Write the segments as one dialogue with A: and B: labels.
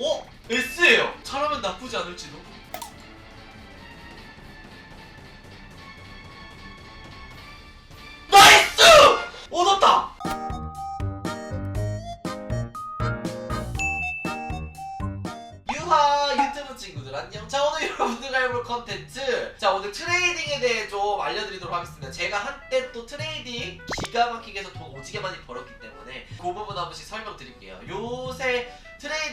A: 어? S예요. 잘하면 나쁘지 않을지도. 나이스! 얻었다. 유하 유튜브 친구들 안녕 자 오늘 여러분들과 해볼 컨텐츠 자 오늘 트레이딩에 대해 좀 알려드리도록 하겠습니다 제가 한때 또 트레이딩 기가 막히게 해서 돈 오지게 많이 벌었기 때문에 그 부분 한 번씩 설명드릴게요 요새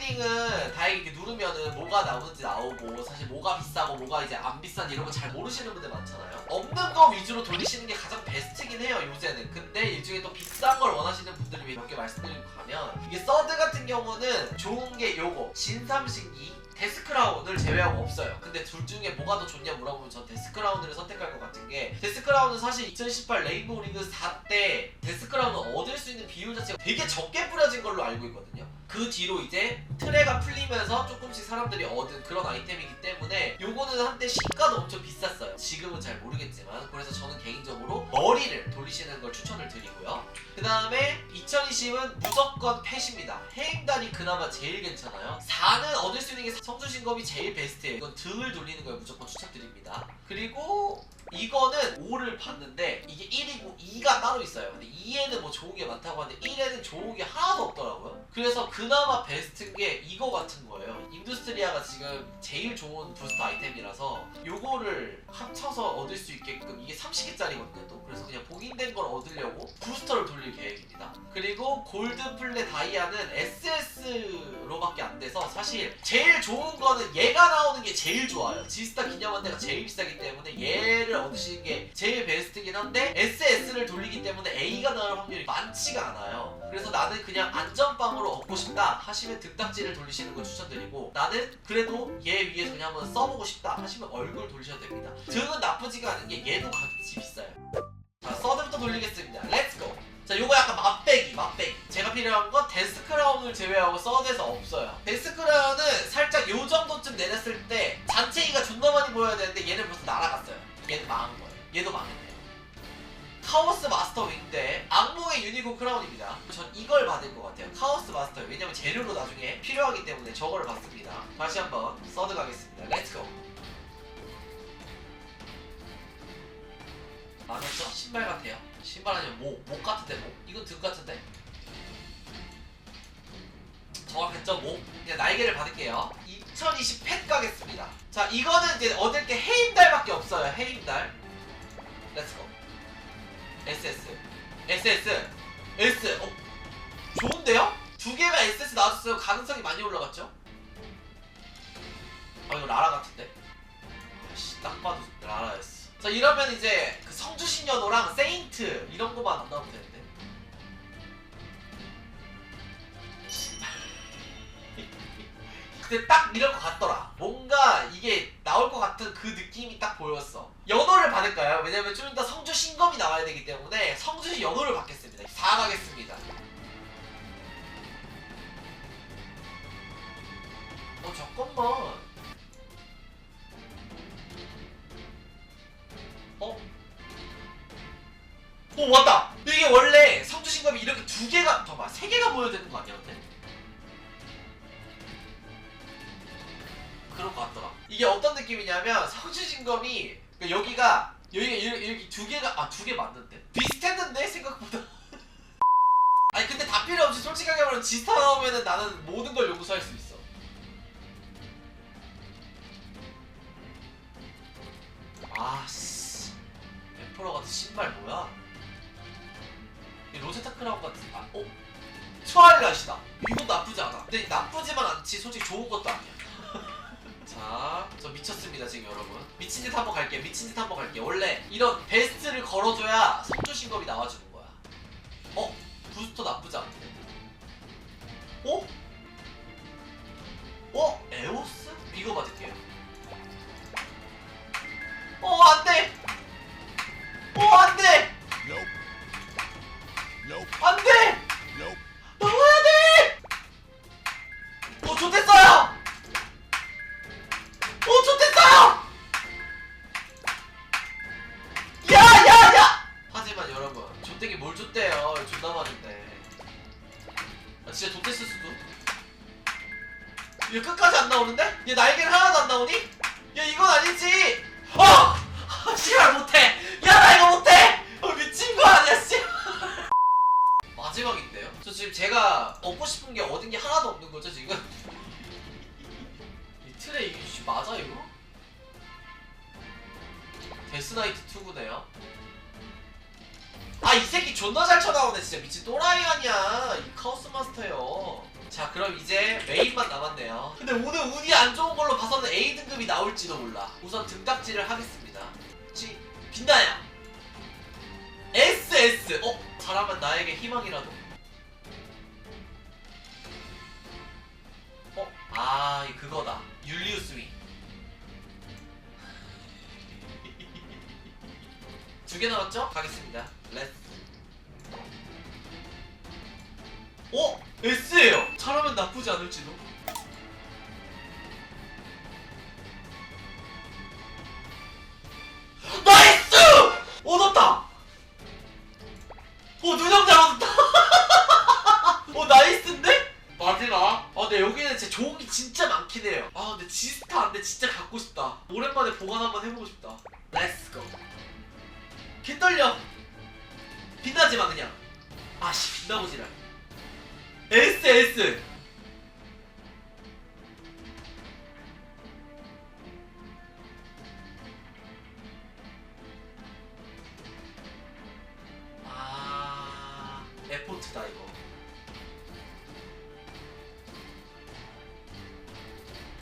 A: 트레이딩은 다행히 이렇게 누르면은 뭐가 나오는지 나오고 사실 뭐가 비싸고 뭐가 이제 안 비싼지 이런 거 잘 모르시는 분들 많잖아요 없는 거 위주로 돌리시는 게 가장 베스트긴 해요 요새는 근데 일종의 또 비싼 걸 원하시는 분들을 위해 몇 개 말씀드리고 가면 이게 서드 같은 경우는 좋은 게 요거 진삼신기 데스크라운을 제외하고 없어요. 근데 둘 중에 뭐가 더 좋냐 물어보면 전 데스크라운을 선택할 것 같은 게 데스크라운은 사실 2018 레인보우 리그 4 때 데스크라운을 얻을 수 있는 비율 자체가 되게 적게 뿌려진 걸로 알고 있거든요. 그 뒤로 이제 트레가 풀리면서 조금씩 사람들이 얻은 그런 아이템이기 때문에 요거는 한때 시가도 엄청 비쌌어요. 지금은 잘 모르겠지만 그래서 저는 개인적으로 머리를 돌리시는 걸 추천을 드리고요. 그 다음에 2020은 무조건 패십니다. 해임달이 그나마 제일 괜찮아요. 4는 얻을 수 있는 게 성주신검이 제일 베스트예요. 이건 등을 돌리는 걸 무조건 추천드립니다. 그리고 이거는 5를 봤는데 이게 1이고 2가 따로 있어요. 근데 2에는 뭐 좋은 게 많다고 하는데 1에는 좋은 게 하나도 없더라고요. 그래서 그나마 베스트인 게 이거 같은 거예요. 인두스트리아가 지금 제일 좋은 부스터 아이템이라서 요거를 합쳐서 얻을 수 있게끔 이게 30개짜리거든요. 또 그래서 그냥 봉인된 걸 얻으려고 부스터를 돌릴 계획입니다. 그리고 골드 플레 다이아는 SS로밖에 안 돼서 사실 제일 좋은 거는 얘가 나오는 게 제일 좋아요. 지스타 기념한대가 제일 비싸기 때문에 얘를 얻으시는 게 제일 베스트긴 한데 SS를 돌리기 때문에 A가 나올 확률이 많지가 않아요. 그래서 나는 그냥 안전빵으로 얻고 싶다 하시면 득딱지를 돌리시는 걸 추천드리고 나는 그래도 얘 위에서 그냥 한번 써보고 싶다 하시면 얼굴 돌리셔도 됩니다. 등은 나쁘지가 않은 게 얘도 값이 비싸요. 자 서드부터 돌리겠습니다. 렛츠고! 자 요거 약간 맛배기 맛배기 제가 필요한 건 데스크라운을 제외하고 서드에서 없어요 데스크라운은 살짝 요 정도쯤 내렸을 때 잔챙이가 존나 많이 보여야 되는데 얘는 벌써 유니콘 크라운입니다 전 이걸 받을 것 같아요 카오스 마스터 왜냐면 재료로 나중에 필요하기 때문에 저거를 받습니다 다시 한번 서드 가겠습니다 렛츠고 맞았죠? 신발 같아요. 신발 아니면 목, 목 같은데 목? 이건 등 같은데? 정확했죠? 목? 그냥 날개를 받을게요. 2020 펫 가겠습니다. 자, 이거는 이제 얻을 게 해임달밖에 없어요. 해임달. 렛츠고. SS. SS. S. 어? 좋은데요? 두 개가 SS 나왔어요. 가능성이 많이 올라갔죠? 아, 이거 라라 같은데? 아씨, 딱 봐도 라라였어. 자 이러면 이제 그 성주신여도랑 세인트 이런 거만 안 나오면 되는데 근데 딱 이럴 것 같더라 뭔가 이게 나올 것 같은 그 느낌이 딱 보였어 연호를 받을까요? 왜냐면 좀 이따 성주 신검이 나와야 되기 때문에 성주신 연호를 4 가겠습니다 어 잠깐만 어? 오 왔다! 이게 원래 성주신검이 이렇게 두 개가 잠깐만 세 개가 모여야 되는 거 아니야 근데? 그런 거 같더라 이게 어떤 느낌이냐면 성주신검이 그러니까 여기가 여기가 이렇게, 두 개가 아 두 개 맞는데? 비슷했는데 생각보다 다 필요 없이 솔직하게 말하면 지스타 나오면은 나는 모든 걸 용서할 수 있어. 아씨. 엠퍼러 같은 신발 뭐야? 이 로제타 크라운 같은 아, 어? 트와일라이시다. 이거 나쁘지 않아. 근데 나쁘지만 않지. 솔직히 좋은 것도 아니야. 자, 저 미쳤습니다 지금 여러분. 미친 짓 한번 갈게요. 미친 짓 한번 갈게요. 원래 이런 베스트를 걸어줘야 성주신검이 나와주는 거야. 어? 부스터 나쁘지 않대 어? 어? 나오는데? 얘 날개는 하나도 안 나오니? 야 이건 아니지 어! 아, 씨발 못해 야 나 이거 못해 어, 미친 거 아니야 씨 마지막인데요? 저 지금 제가 얻고 싶은 게 얻은 게 하나도 없는 거죠 지금? 이 틀에 이게 씨, 맞아 이거? 데스나이트 2구네요 아 이 새끼 존나 잘 쳐나오네 진짜 미친 또라이 아니야 이 카오스 마스터요 자 그럼 이제 메인만 남았네요. 근데 오늘 운이 안 좋은 걸로 봐서는 A등급이 나올지도 몰라. 우선 등딱지를 하겠습니다. 지 빛나야 SS 어? 잘하면 나에게 희망이라도. 어? 아이 그거다. 율리우스 윙. 두 개 남았죠? 가겠습니다. 렛츠 어? S예요. 잘하면 나쁘지 않을지도. 나이스! 얻었다! 어 누정잘 얻었다! 어 나이스인데? 마지막. 아 근데 여기는 진짜 좋은 게 진짜 많긴 해요. 아 근데 지스타 안돼 진짜 갖고 싶다. 오랜만에 보관 한번 해보고 싶다. 렛츠고 개 떨려. 빛나지 마 그냥. 아씨 빛나보지라 S S 아 에포트다 이거.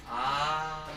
A: 아,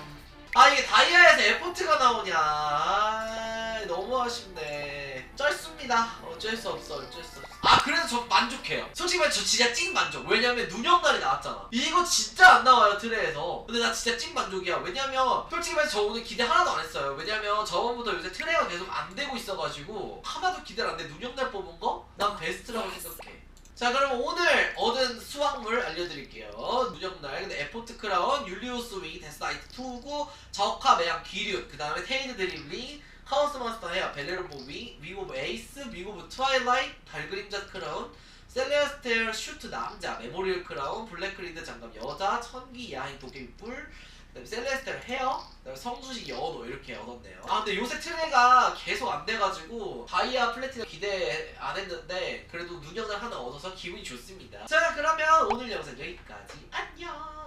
A: 아 이게 다이아에서 에포트가 나오냐. 아, 너무 아쉽네. 짧습니다. 어쩔 수 없어 어쩔 수 없어 아 그래도 저 만족해요. 솔직히 말해 저 진짜 찐 만족. 왜냐면 눈영날이 나왔잖아. 이거 진짜 안 나와요 트레에서. 근데 나 진짜 찐 만족이야. 왜냐면 솔직히 말해 저 오늘 기대 하나도 안 했어요. 왜냐면 저번부터 요새 트레가 계속 안 되고 있어가지고 하나도 기대를 안돼. 눈영날 뽑은 거? 난 베스트라고 생각해. 자 그럼 오늘 얻은 수확물 알려드릴게요. 누적날. 근데 에포트 크라운 율리우스 윙 데스나이트 2고 적화 매양 기륜 그 다음에 테이드 드리블링 하우스 마스터 헤어 벨레르모 윙 위고브 에이스 위고브 트와일라이트 달그림자 크라운 셀레스테어 슈트 남자 메모리얼 크라운 블랙크리드 장갑 여자 천기 야행 도깨비 뿔 그다음에 셀레스테어 헤어 그다음에 성수식 연호 이렇게 얻었네요. 아 근데 요새 트레가 계속 안 돼가지고 다이아 플래티넘 기대 안 했는데 그래도 눈여을 하나 얻어서 기분이 좋습니다. 자 그러면 오늘 영상 여기까지. 안녕